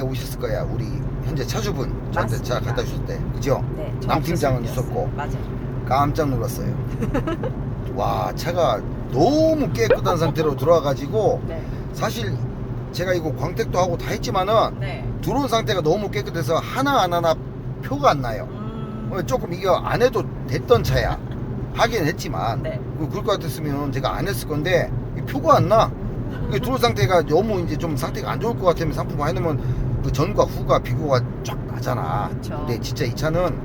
때 오셨을 거야. 우리 현재 차주분 저한테 차 맞습니다. 갖다 주실 때. 그죠? 네, 남 팀장은. 있었고. 맞아요. 깜짝 놀랐어요. 와, 차가 너무 깨끗한 상태로 들어와가지고 네. 사실 제가 이거 광택도 하고 다 했지만은 네. 들어온 상태가 너무 깨끗해서 하나 안 하나 표가 안 나요. 음, 어, 조금 이거 안 해도 됐던 차야. 하긴 했지만 네. 그- 그럴 것 같았으면 제가 안 했을 건데 이 표가 안 나. 그 들어온 상태가 너무 이제 좀 상태가 안 좋을 것 같으면 상품 해놓으면 그 전과 후가 비교가 쫙 나잖아. 그쵸. 근데 진짜 이 차는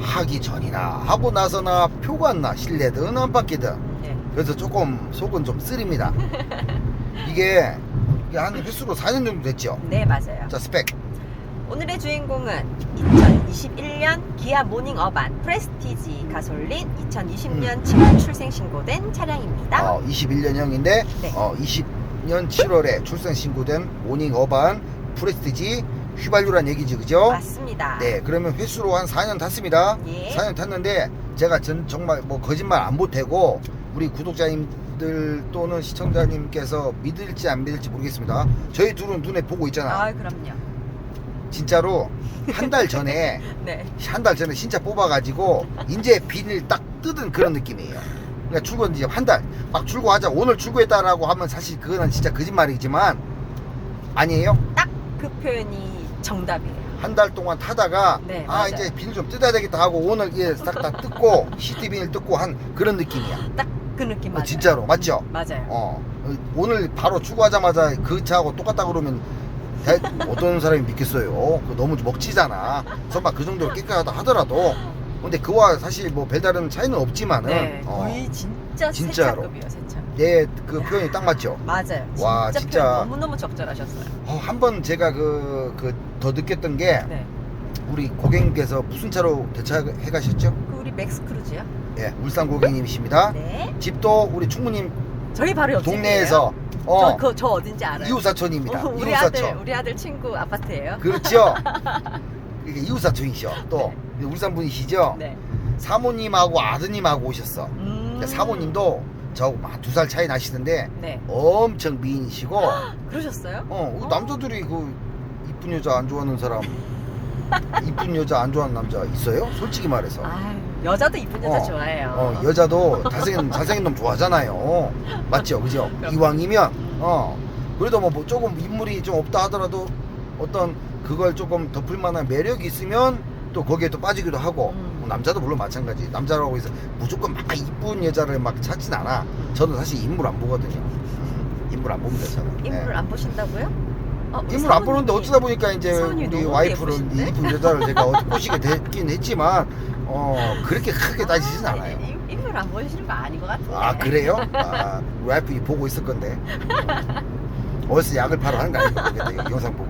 하기 전이나 하고 나서나 표가 안 나. 실내든 안 바뀌든. 네. 그래서 조금 속은 좀 쓰립니다. 이게 이게 한 횟수로 4년 정도 됐죠. 네, 맞아요. 자 스펙. 오늘의 주인공은 2021년 기아 모닝 어반 프레스티지 가솔린 2020년 7월 출생 신고된 차량입니다. 어, 21년형인데 네. 어, 20년 7월에 출생 신고된 모닝 어반 프레스티지 휘발유란 얘기지 그죠? 맞습니다. 네 그러면 횟수로 한 4년 탔습니다 예. 4년 탔는데 제가 전 정말 뭐 거짓말 안 보태고 우리 구독자님들 또는 시청자님께서 믿을지 안 믿을지 모르겠습니다 저희 둘은 눈에 보고 있잖아 아, 그럼요. 진짜로 한 달 전에 네. 한 달 전에 신차 뽑아가지고 이제 비닐 딱 뜯은 그런 느낌이에요. 그러니까 출고 이제 한 달 막 출고하자 오늘 출고했다라고 하면 사실 그거는 진짜 거짓말이지만 아니에요. 딱그 표현이 정답이에요. 한 달 동안 타다가 네, 아 맞아요. 이제 비닐 좀 뜯어야 되겠다 하고 오늘 이싹 다 뜯고 시트 비닐 뜯고 한 그런 느낌이야. 딱 그 느낌 어, 맞아요. 진짜로 맞죠? 맞아요. 어 어, 오늘 바로 출고하자마자 그 차하고 똑같다 그러면 대- 어떤 사람이 믿겠어요? 그 너무 먹치잖아. 설마 그 정도로 깨끗하다 하더라도 근데 그와 사실 뭐 별다른 차이는 없지만은 네. 어, 거의 진짜 진짜로. 세차급이에요, 세차. 내 그 표현이 딱 맞죠. 맞아요. 와, 진짜, 진짜. 표현 너무너무 적절하셨어요. 어, 한번 제가 그 그 더 느꼈던 게 네. 우리 고객님께서 무슨 차로 대차해 가셨죠? 그 우리 맥스 크루즈요? 예, 울산 고객님이십니다. 네. 집도 우리 충무님 저희 바로 옆집이에요. 동네에서 저, 어 그, 저 어딘지 알아요. 이웃사촌입니다. 어, 우리 아들 이웃사촌. 우리 아들 친구 아파트예요. 그렇죠. 이게 이웃사촌이셔. 또 울산 분이시죠. 네. 사모님하고 아드님하고 오셨어. 음. 사모님도 저하고 두살 차이 나시는데 네. 엄청 미인이시고 그러셨어요? 어 우리 남자들이 그 이쁜 여자 안 좋아하는 사람 이쁜 여자 안 좋아하는 남자 있어요? 솔직히 말해서 아유, 여자도 이쁜 여자 어, 좋아해요. 어 여자도 잘생긴 잘생긴 놈 좋아하잖아요 맞죠 그죠 그럼. 이왕이면 어 그래도 뭐, 뭐 조금 인물이 좀 없다 하더라도 어떤 그걸 조금 덮을 만한 매력이 있으면 또 거기에 또 빠지기도 하고 음. 뭐 남자도 물론 마찬가지 남자라고 해서 무조건 막 이쁜 여자를 막 찾진 않아 저는 사실 인물 안 보거든요 인물 안 봅니다 저는 인물을 네. 안 보신다고요? 어, 우리 인물 안 보는데 어쩌다 보니까 이제 우리 와이프를 예쁘신데? 이쁜 여자를 제가 꼬시게 됐긴 했지만 어 그렇게 크게 따지진 않아요. 인- 인물 안 보시는 거 아닌 것 같은데. 아 그래요? 아 우리 와이프 보고 있을 건데 어. 어디서 약을 팔아 하는 거이 영상 보고.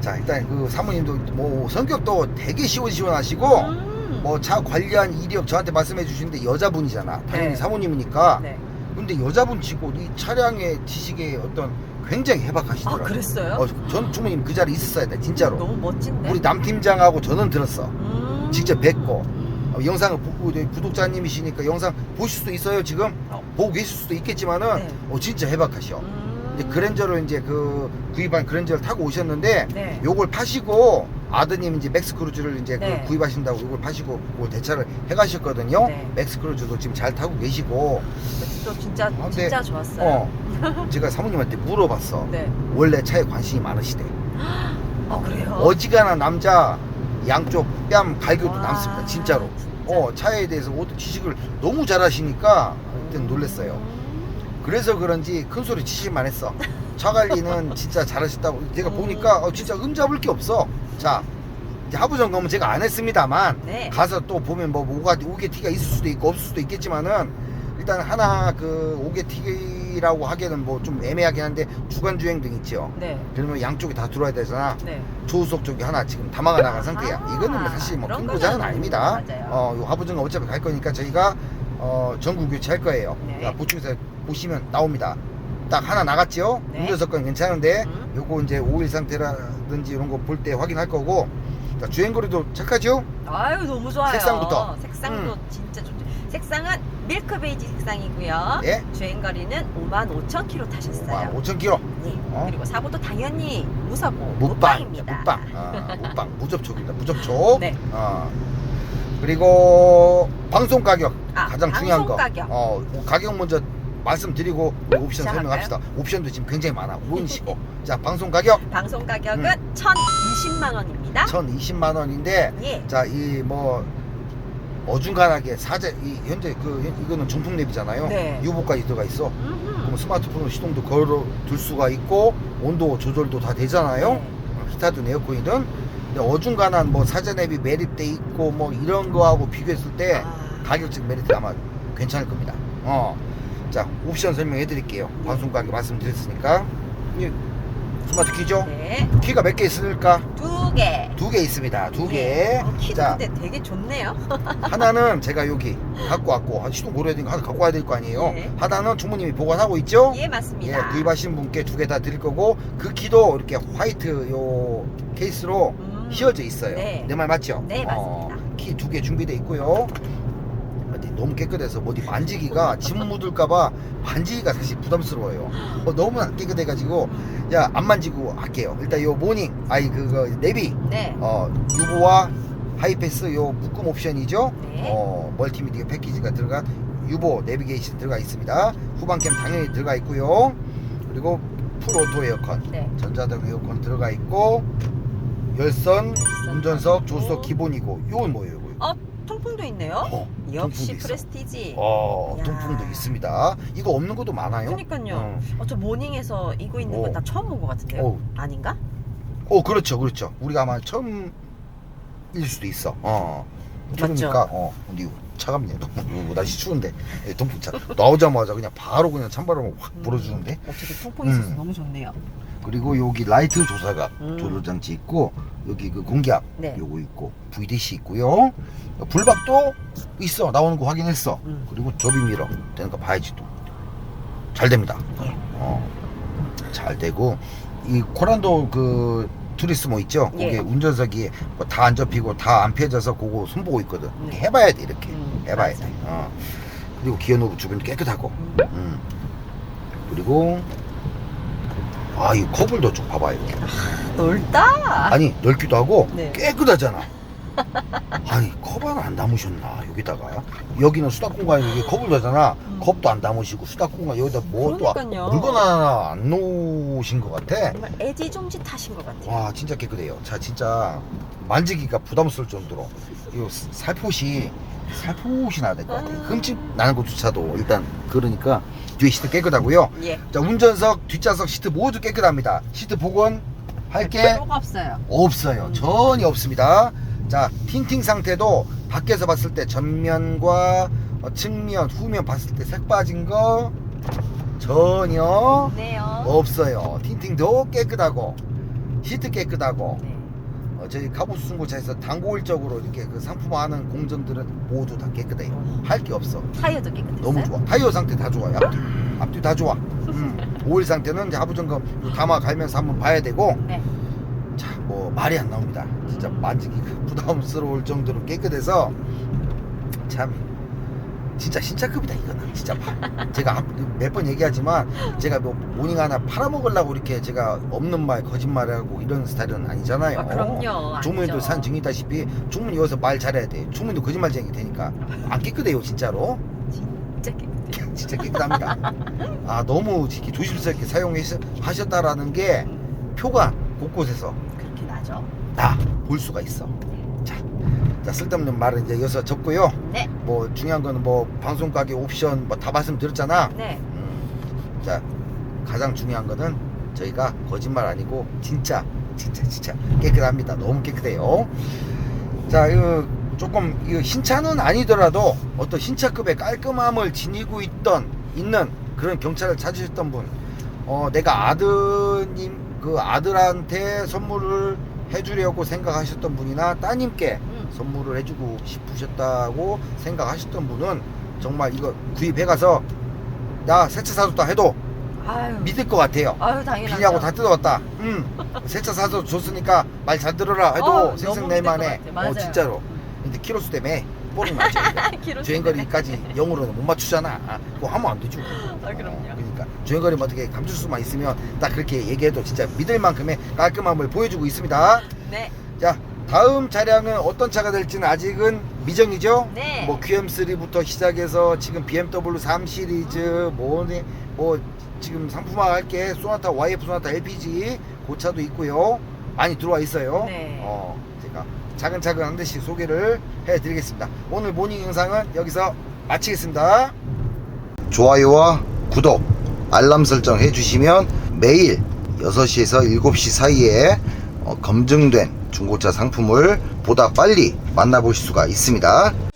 자 일단 그 사모님도 뭐 성격도 되게 시원시원하시고 음. 뭐 차 관리한 이력 저한테 말씀해 주시는데 여자분이잖아 당연히 네. 사모님이니까 네. 근데 여자분 치고 이 차량의 지식에 어떤 굉장히 아 해박하시더라고요. 그랬어요? 어, 전 주무님 그 자리에 있었어야 돼 진짜로 너무 멋진데. 우리 남 팀장하고 저는 들었어 음. 직접 뵙고 어, 영상을 보고 구독자님이시니까 영상 보실 수도 있어요 지금 어. 보고 계실 수도 있겠지만은 네. 어, 진짜 해박하셔 음. 이제 그랜저를 이제 그 구입한 그랜저를 타고 오셨는데 네. 요걸 파시고 아드님 이제 맥스 크루즈를 이제 그 네. 구입하신다고 요걸 파시고 그 대차를 해 가셨거든요 네. 맥스 크루즈도 지금 잘 타고 계시고 또 진짜 아, 근데- 진짜 좋았어요. 어 제가 사모님한테 물어봤어 네. 원래 차에 관심이 많으시대 아 그래요? 어지간한 남자 양쪽 뺨 갈겨도 와, 남습니다 진짜로 진짜. 어 차에 대해서 모든 지식을 너무 잘하시니까 그때 놀랬어요 음. 그래서 그런지 큰 소리 치실만 했어 차 관리는 진짜 잘하셨다고 제가 음. 보니까 어, 진짜 흠잡을 게 없어 자 이제 하부 점검은 제가 안 했습니다만 네. 가서 또 보면 뭐 뭐가 오게 티가 있을 수도 있고 없을 수도 있겠지만은 일단 하나 그 오게 티라고 하기에는 뭐 좀 애매하긴 한데 주간 주행 등 있죠 네. 그러면 양쪽이 다 들어와야 되잖아 네. 조수석 쪽이 하나 지금 담아가 나간 아하. 상태야. 이거는 뭐 사실 뭐 그런 큰 고장은 거는 아닙니다. 맞아요. 어, 요 하부증은 어차피 갈 거니까 저희가 어, 전국 교체할 거예요. 네. 자, 보충에서 보시면 나옵니다. 딱 하나 나갔죠? 네. 운전석건 괜찮은데 음. 요거 이제 오일 상태라든지 이런 거 볼 때 확인할 거고 자, 주행거리도 착하죠? 아유 너무 좋아요. 색상부터. 색상도 음. 진짜 좋죠. 색상은 밀크 베이지 색상이고요. 예? 주행거리는 5만 5천 킬로 타셨어요. 5천 킬로. 네. 어? 그리고 사고도 당연히 무사고 무빵. 무빵. 아, 무빵. 무접촉입니다. 무접촉. 네. 어. 그리고 방송 가격 아, 가장 중요한 방송 거. 가격. 어, 가격 먼저 말씀드리고 옵션 시작할까요? 설명합시다. 옵션도 지금 굉장히 많아. 우은시고. 자, 방송 가격 방송 가격은 음. 1,020만 원입니다. 1,020만 원인데 예. 자, 이 뭐 어중간하게 사제 이 현재 그 이거는 정품 랩이잖아요. 네. 유보까지 들어가 있어. 음흠. 그럼 스마트폰으로 시동도 걸어 둘 수가 있고 온도 조절도 다 되잖아요. 네. 히타든 에어컨이든 근데 어중간한 뭐 사전 앱이 매립돼 있고 뭐 이런 거하고 비교했을 때 아, 가격적 메리트 아마 괜찮을 겁니다. 어. 자, 옵션 설명해 드릴게요. 네. 방송 가격 말씀드렸으니까. 이 스마트 키죠? 네. 키가 몇 개 있을까? 두 개. 두 개 있습니다. 두 개. 네. 어, 키도 자, 근데 되게 좋네요. 하나는 제가 여기 갖고 왔고 한 시동 고려야 되니까 하나 갖고 와야 될 거 아니에요. 네. 하나는 주무님이 보관하고 있죠? 예, 예, 맞습니다. 구입하신 분께 두 개 다 드릴 거고 그 키도 이렇게 화이트 요 케이스로 음. 휘어져 있어요. 네. 내 말 맞죠? 네, 맞습니다. 키두 개 준비돼 있고요. 어디 너무 깨끗해서 뭐 어디 만지기가 침 묻을까봐 만지기가 사실 부담스러워요. 어, 너무 깨끗해가지고 야 안 만지고 할게요. 일단 요 모닝 아이 그거 내비 네. 어 유보와 하이패스 요 묶음 옵션이죠. 네. 어 멀티미디어 패키지가 들어간 유보 내비게이션 들어가 있습니다. 후방캠 당연히 들어가 있고요. 그리고 풀 오토 에어컨 네. 전자등 에어컨 들어가 있고 열선 운전석 조수석 기본이고 요건 뭐예요? 요거? 어, 통풍도 있네요. 어, 역시 통풍도 있어. 프레스티지. 어, 야. 통풍도 있습니다. 이거 없는 것도 많아요. 그러니까요. 어. 어, 저 모닝에서 이거 있는 어. 건나 처음 본 것 같은데요. 어. 아닌가? 어, 그렇죠, 그렇죠. 우리가 아마 처음일 수도 있어. 어? 그러니까 어, 근데 이거 차갑네. 너무 날씨 추운데 예, 통풍 차 나오자마자 그냥 바로 그냥 찬바람을 확 음. 불어주는데. 어떻게 통풍이 있어서 음. 너무 좋네요. 그리고 여기 라이트 조사각 음. 조절 장치 있고 여기 그 공기압 네. 요거 있고 VDC 있고요. 불박도 있어 나오는 거 확인했어. 음. 그리고 조비 미러 되는 거 봐야지 또. 잘 됩니다. 예. 어, 잘 되고 이 코란도 그 투리스모 있죠? 예. 거기 운전석이 뭐 다안 접히고 다 안 펴져서 그거 손보고 있거든. 네. 해봐야 돼 이렇게 음, 해봐야 맞아. 돼. 어. 그리고 기어 노브 주변이 깨끗하고. 음. 음. 그리고 아 이 커블도 좀 봐봐 이렇게. 넓다. 아니 넓기도 하고 네. 깨끗하잖아. 아니 컵 하나 안 담으셨나 여기다가 여기는 수납 공간이 여기 컵을 넣잖아 음. 컵도 안 담으시고 수납 공간 여기다 뭐 또 그러니까요. 물건 하나 안 놓으신 것 같아 정말 애지중지하신 것 같아요. 와 진짜 깨끗해요 자 진짜 만지기가 부담스러울 정도로 이 살포시 살포시 나야 될 것 같아요 아. 흠집 나는 것조차도 일단 그러니까 뒤에 시트 깨끗하고요 예. 자 운전석 뒷좌석 시트 모두 깨끗합니다 시트 복원 할게 없어요. 없어요. 음. 전혀 없습니다. 자, 틴팅 상태도 밖에서 봤을 때 전면과 어, 측면, 후면 봤을 때 색 빠진 거 전혀 네요. 없어요. 틴팅도 깨끗하고 시트 깨끗하고 네. 어, 저희 카보스 중고차에서 단골적으로 이렇게 그 상품화하는 공정들은 모두 다 깨끗해요. 할게 없어. 타이어도 깨끗했어요. 너무 좋아. 타이어 상태 다 좋아요. 앞뒤, 앞뒤 다 좋아. 음. 오일 상태는 이제 하부 점검 담아 갈면서 한번 봐야 되고 네. 자, 뭐 말이 안 나옵니다. 진짜 만지기가 부담스러울 정도로 깨끗해서 참 진짜 신차급이다 이거는 진짜 제가 몇 번 얘기하지만 제가 뭐 모닝 하나 팔아먹으려고 이렇게 제가 없는 말 거짓말하고 이런 스타일은 아니잖아요. 아, 그럼요. 아니죠. 산 증이다시피 종문이 여기서 말 잘해야 돼. 종문이도 거짓말쟁이 되니까 안 깨끗해요 진짜로. 진짜 깨끗해요. 진짜 깨끗합니다. 아 너무 이렇게 조심스럽게 사용하셨다라는 게 표가 곳곳에서 그렇게 나죠. 다볼 수가 있어. 자, 자 쓸데없는 말은 이제 여기서 접고요. 네. 뭐 중요한 거는 뭐 방송 가격 옵션 뭐 다 말씀드렸잖아. 네. 음, 자 가장 중요한 거는 저희가 거짓말 아니고 진짜 진짜 진짜 깨끗합니다. 너무 깨끗해요. 자, 이거 조금 이거 신차는 아니더라도 어떤 신차급의 깔끔함을 지니고 있던 있는 그런 경차를 찾으셨던 분, 어 내가 아드님 그 아들한테 선물을 해주려고 생각하셨던 분이나 따님께 음. 선물을 해주고 싶으셨다고 생각하셨던 분은 정말 이거 구입해가서 나 새 차 사줬다 해도 아유. 믿을 것 같아요. 아유 당연하죠. 비냐고 다 뜯어왔다. 음, 새차 사서 줬으니까 말 잘 들어라 해도 어, 너무 생생내만해. 같아. 맞아요. 어, 진짜로. 근데 키로수 때문에 뽀링 맞죠. 키로수 주행거리까지 0으로는 못 맞추잖아. 아, 그거 하면 안 되죠. 아, 그럼요. 어, 그러니까 주행거리만 어떻게 감출 수만 있으면 딱 그렇게 얘기해도 진짜 믿을 만큼의 깔끔함을 보여주고 있습니다. 네. 자, 다음 차량은 어떤 차가 될지는 아직은 미정이죠. 네. 뭐 QM3부터 시작해서 지금 BMW 3 시리즈 뭐네 뭐 지금 상품화 할 게 소나타 YF 소나타 LPG 고차도 있고요. 많이 들어와 있어요. 네. 어, 제가 차근차근 한 대씩 소개를 해드리겠습니다. 오늘 모닝 영상은 여기서 마치겠습니다. 좋아요와 구독, 알람 설정 해주시면 매일 6시에서 7시 사이에 어, 검증된 중고차 상품을 보다 빨리 만나보실 수가 있습니다.